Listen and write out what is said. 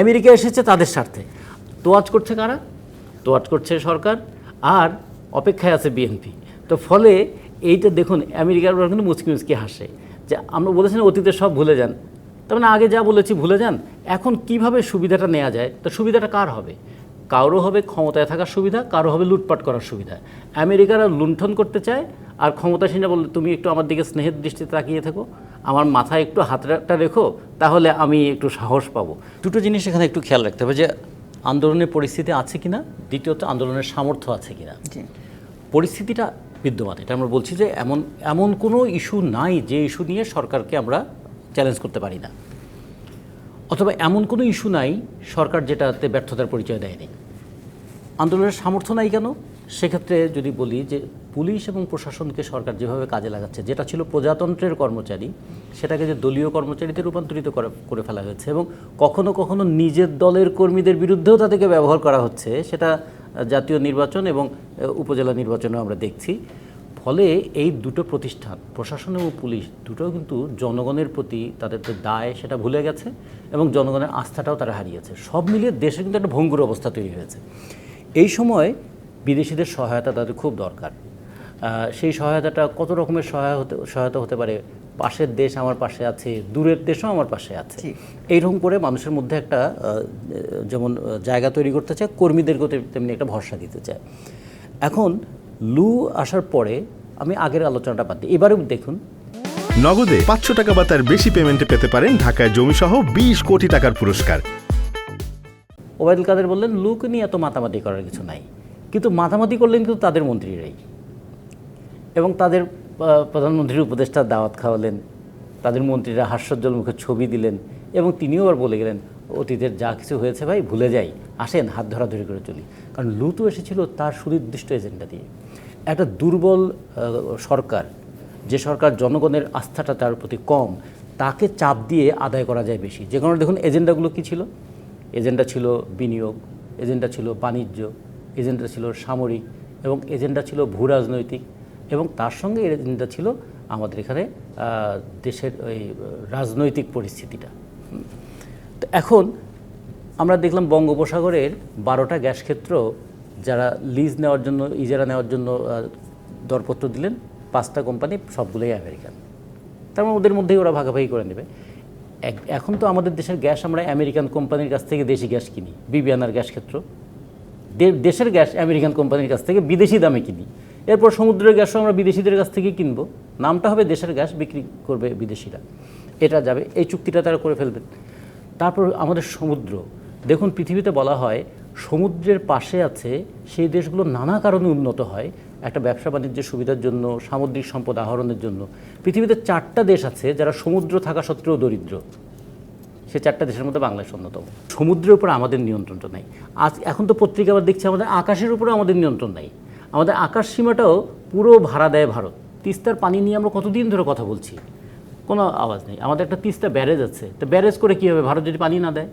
America এসেছে তাদের স্বার্থে। তোয়াজ করছে কারা? তোয়াজ করছে সরকার, আর অপেক্ষায় আছে বিএনপি। তো ফলে এইটা দেখুন, আমেরিকার কিন্তু মুচকি মুচকি হাসে যে আমরা বলেছি না, অতীতে সব ভুলে যান। তার মানে আগে যা বলেছি ভুলে যান, এখন কীভাবে সুবিধাটা নেওয়া যায়? তো সুবিধাটা কার হবে? কারও হবে ক্ষমতায় থাকার সুবিধা, কারও হবে লুটপাট করার সুবিধা। আমেরিকারা লুণ্ঠন করতে চায়, আর ক্ষমতাসীনরা বললে তুমি একটু আমার দিকে স্নেহের দৃষ্টিতে তাকিয়ে থাকো। আমার মাথায় একটু হাতটা রেখো তাহলে আমি একটু সাহস পাবো। দুটো জিনিস এখানে একটু খেয়াল রাখতে হবে যে আন্দোলনের পরিস্থিতি আছে কিনা? দ্বিতীয়ত আন্দোলনের সামর্থ্য আছে কিনা? পরিস্থিতিটা বিদ্যমান এটা আমরা বলছি যে এমন এমন কোনো ইস্যু নাই যে ইস্যু নিয়ে সরকারকে আমরা চ্যালেঞ্জ করতে পারি না। অথবা এমন কোনো ইস্যু নাই সরকার যেটাতে ব্যর্থতার পরিচয় দেয়নি। আন্দোলনের সামর্থ্য নাই কেন? সেক্ষেত্রে যদি বলি যে পুলিশ এবং প্রশাসনকে সরকার যেভাবে কাজে লাগাচ্ছে, যেটা ছিল প্রজাতন্ত্রের কর্মচারী, সেটাকে যে দলীয় কর্মচারীতে রূপান্তরিত করে ফেলা হয়েছে এবং কখনো কখনো নিজের দলের কর্মীদের বিরুদ্ধেও তাদেরকে ব্যবহার করা হচ্ছে, সেটা জাতীয় নির্বাচন এবং উপজেলা নির্বাচনেও আমরা দেখছি। ফলে এই দুটো প্রতিষ্ঠান, প্রশাসন এবং পুলিশ, দুটোও কিন্তু জনগণের প্রতি তাদের যে দায়, সেটা ভুলে গেছে এবং জনগণের আস্থাটাও তারা হারিয়েছে। সব মিলিয়ে দেশে কিন্তু একটা ভঙ্গুর অবস্থা তৈরি হয়েছে। এই সময় বিদেশিদের সহায়তা তাদের খুব দরকার। সেই সহায়তাটা কত রকমের সহায় হতে সহায়তা হতে পারে? পাশের দেশ আমার পাশে আছে দূরের দেশও আমার পাশে আছে। এইরকম করে মানুষের মধ্যে একটা যেমন জায়গা তৈরি করতে চায় কর্মীদেরকেও তেমনি একটা ভরসা দিতে চায়। এখন লু আসার পরে আমি আগের আলোচনাটা বাদ দিই। এবারে দেখুন। নগদে পাঁচশো টাকা বা তার বেশি পেমেন্টে পেতে পারেন ঢাকায় জমিসহ বিশ কোটি টাকার পুরস্কার। ওবায়দুল কাদের বললেন, লুকে নিয়ে এত মাতামাতি করার কিছু নাই। কিন্তু মাতামাতি করলেন কিন্তু তাদের মন্ত্রীরাই। এবং তাদের প্রধানমন্ত্রীর উপদেষ্টা দাওয়াত খাওয়ালেন, তাদের মন্ত্রীরা হাস্যজ্জ্বল মুখে ছবি দিলেন এবং তিনিও আবার বলে গেলেন, অতীতের যা কিছু হয়েছে ভাই, ভুলে যাই, আসেন, হাত ধরাধরি করে চলি। কারণ লু তো এসেছিল তার সুনির্দিষ্ট এজেন্ডা দিয়ে। একটা দুর্বল সরকার, যে সরকার জনগণের আস্থাটা তার প্রতি কম, তাকে চাপ দিয়ে আদায় করা যায় বেশি। যে কারণে দেখুন, এজেন্ডাগুলো কী ছিল? এজেন্ডা ছিল বিনিয়োগ, এজেন্ডা ছিল বাণিজ্য, এজেন্ডা ছিল সামরিক এবং এজেন্ডা ছিল ভূ রাজনৈতিক এবং তার সঙ্গে এজেন্ডা ছিল আমাদের এখানে দেশের ওই রাজনৈতিক পরিস্থিতিটা। তো এখন আমরা দেখলাম বঙ্গোপসাগরের বারোটা গ্যাস ক্ষেত্র যারা লিজ নেওয়ার জন্য, ইজারা নেওয়ার জন্য দরপত্র দিলেন, পাঁচটা কোম্পানি সবগুলোই আমেরিকান। তার মানে ওদের মধ্যেই ওরা ভাগাভাগি করে নেবে। এখন তো আমাদের দেশের গ্যাস, আমরা আমেরিকান কোম্পানির কাছ থেকে দেশি গ্যাস কিনি বিবিআনার গ্যাস ক্ষেত্র। দেশের গ্যাস আমেরিকান কোম্পানির কাছ থেকে বিদেশি দামে কিনি। এরপর সমুদ্রের গ্যাসও আমরা বিদেশিদের কাছ থেকে কিনবো। নামটা হবে দেশের গ্যাস, বিক্রি করবে বিদেশিরা। এটা যাবে, এই চুক্তিটা তারা করে ফেলবেন। তারপর আমাদের সমুদ্র। দেখুন, পৃথিবীতে বলা হয় সমুদ্রের পাশে আছে, সেই দেশগুলো নানা কারণে উন্নত হয়, একটা ব্যবসা বাণিজ্যের সুবিধার জন্য, সামুদ্রিক সম্পদ আহরণের জন্য। পৃথিবীতে চারটা দেশ আছে যারা সমুদ্র থাকা সত্ত্বেও দরিদ্র। সে চারটা দেশের মধ্যে বাংলাদেশ অন্যতম। সমুদ্রের উপর আমাদের নিয়ন্ত্রণটা নাই। আজ এখন তো পত্রিকা আবার দেখছি, আমাদের আকাশের উপরে আমাদের নিয়ন্ত্রণ নাই। আমাদের আকাশ সীমাটাও পুরো ভাড়া দেয় ভারত। তিস্তার পানি নিয়ে আমরা কতদিন ধরে কথা বলছি? কোনো আওয়াজ নেই। আমাদের একটা তিস্তা ব্যারেজ আছে। তো ব্যারেজ করে কী হবে? ভারত যদি পানি না দেয়?